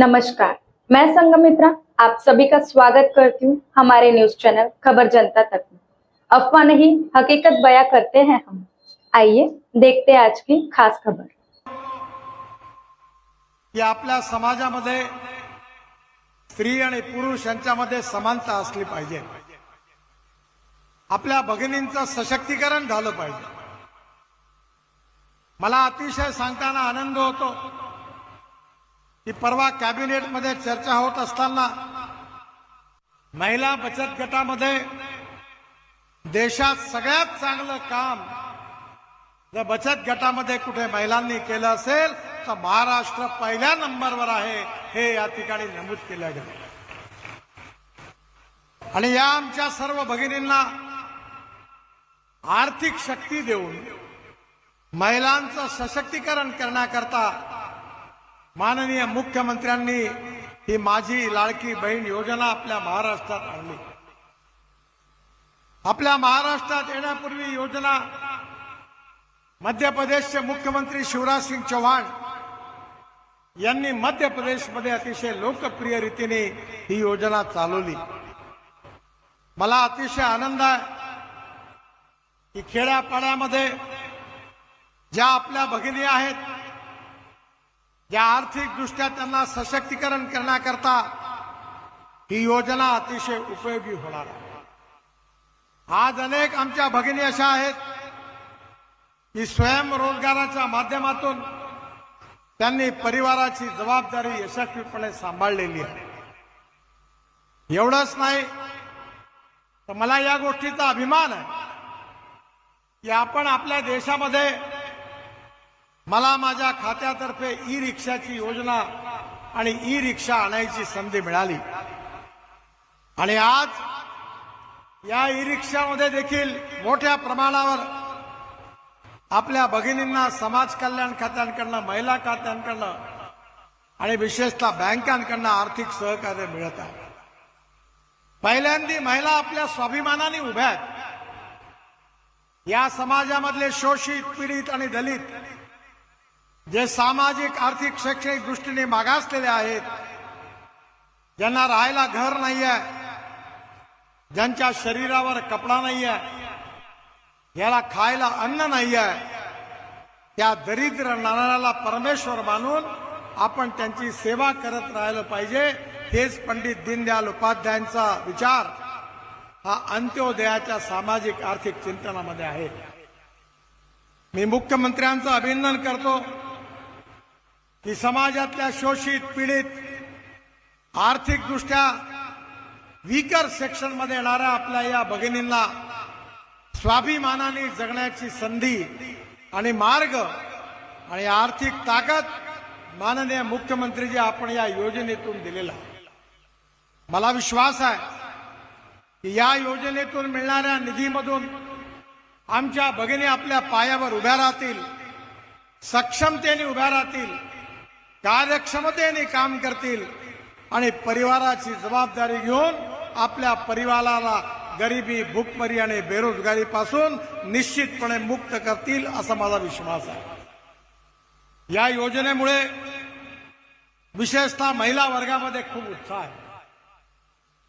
नमस्कार मैं संगमित्रा आप सभी का स्वागत करती हूँ हमारे न्यूज चैनल खबर जनता तक में। अफवाह नहीं हकीकत बयां करते हैं हम। आइए देखते हैं आज की खास खबर। की आपल्या समाजामध्ये स्त्री आणि पुरुष यांच्यामध्ये समानता असली पाहिजे. आपल्या भगिनींचं सशक्तीकरण झालं पाहिजे. मला अतिशय सांगताना आनंद होतो. की परवा कॅबिनेटमध्ये चर्चा होत असताना महिला बचत गटामध्ये देशात सगळ्यात चांगलं काम जर बचत गटामध्ये कुठे महिलांनी केलं असेल तर महाराष्ट्र पहिल्या नंबरवर आहे हे या ठिकाणी नमूद केलं गेलं. आणि या आमच्या सर्व भगिनींना आर्थिक शक्ती देऊन महिलांचं सशक्तीकरण करण्याकरता माननीय मुख्यमंत्र्यांनी ही माझी लाडकी बहीण योजना आपल्या महाराष्ट्रात आणली. आपल्या महाराष्ट्रात येण्यापूर्वी योजना मध्य प्रदेशचे मुख्यमंत्री शिवराज सिंग चौहान यांनी मध्य प्रदेशमध्ये अतिशय लोकप्रिय रीतीने ही योजना चालवली. मला अतिशय आनंद आहे की खेड्यापाड्यामध्ये ज्या आपल्या भगिनी आहेत ज्या आर्थिकदृष्ट्या त्यांना सशक्तीकरण करण्याकरता ही योजना अतिशय उपयोगी होणार आहे. आज अनेक आमच्या भगिनी अशा आहेत की स्वयंरोजगाराच्या माध्यमातून त्यांनी परिवाराची जबाबदारी यशस्वीपणे सांभाळलेली आहे. एवढंच नाही तर मला या गोष्टीचा अभिमान आहे की आपण आपल्या देशामध्ये मला माझ्या खात्यातर्फे ई रिक्षाची योजना आणि ई रिक्षा आणायची संधी मिळाली. आणि आज या ई रिक्षामध्ये देखील मोठ्या प्रमाणावर आपल्या भगिनींना समाज कल्याण खात्यांकडनं महिला खात्यांकडनं आणि विशेषतः बँकांकडनं आर्थिक सहकार्य मिळत आहे. पहिल्यांदी महिला आपल्या स्वाभिमानाने उभ्या आहेत. या समाजामधले शोषित पीडित आणि दलित जे सामाजिक आर्थिक शैक्षणिक दृष्टीने मागासलेले आहेत ज्यांना राहायला घर नाही आहे ज्यांच्या शरीरावर कपडा नाही आहे याला खायला अन्न नाही आहे त्या दरिद्र नारायणाला परमेश्वर मानून आपण त्यांची सेवा करत राहिलं पाहिजे हेच पंडित दीनदयाल उपाध्यायांचा विचार. हा अंत्योदयाच्या सामाजिक आर्थिक चिंतनामध्ये आहे. मी मुख्यमंत्र्यांचं अभिनंदन करतो. की समाजातल्या शोषित पीडित आर्थिकदृष्ट्या वीकर सेक्शनमध्ये येणाऱ्या आपल्या या भगिनींना स्वाभिमानाने जगण्याची संधी आणि मार्ग आणि आर्थिक ताकद माननीय मुख्यमंत्रीजी आपण या योजनेतून दिलेला मला विश्वास आहे की या योजनेतून मिळणाऱ्या निधीमधून आमच्या भगिनी आपल्या पायावर उभ्या राहतील सक्षमतेने उभ्या राहतील कार्यक्षमतेने काम करतील आणि परिवाराची जबाबदारी घेऊन आपल्या परिवाराला गरिबी भूकमरी आणि बेरोजगारीपासून निश्चितपणे मुक्त करतील असा माझा विश्वास आहे. या योजनेमुळे विशेषतः महिला वर्गामध्ये खूप उत्साह आहे.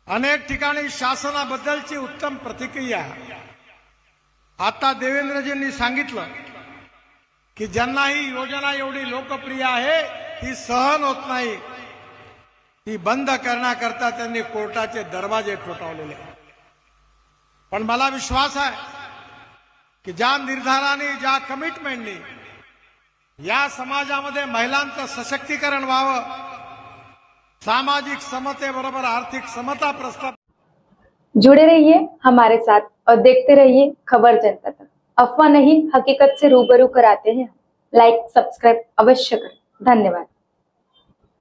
अनेक ठिकाणी शासनाबद्दलची उत्तम प्रतिक्रिया आहे. आता देवेंद्रजींनी सांगितलं की ज्यांना ही योजना एवढी लोकप्रिय आहे ती सहन होत नाही. ती बंद करण्याकरता त्यांनी कोर्टाचे दरवाजे ठोठावलेले पण मला विश्वास आहे की ज्या निर्धाराने, ज्या कमिटमेंटनी या समाजामध्ये महिलांचं सशक्तीकरण व्हावं, सामाजिक समतेबरोबर आर्थिक समता प्रस्ताव जुड़े रहिए, हमारे साथ और देखते रहिए खबर जनता तक। अफवाह नहीं, हकीकत से रूबरू कराते हैं लाइक सब्सक्राइब अवश्य करें। धन्यवाद।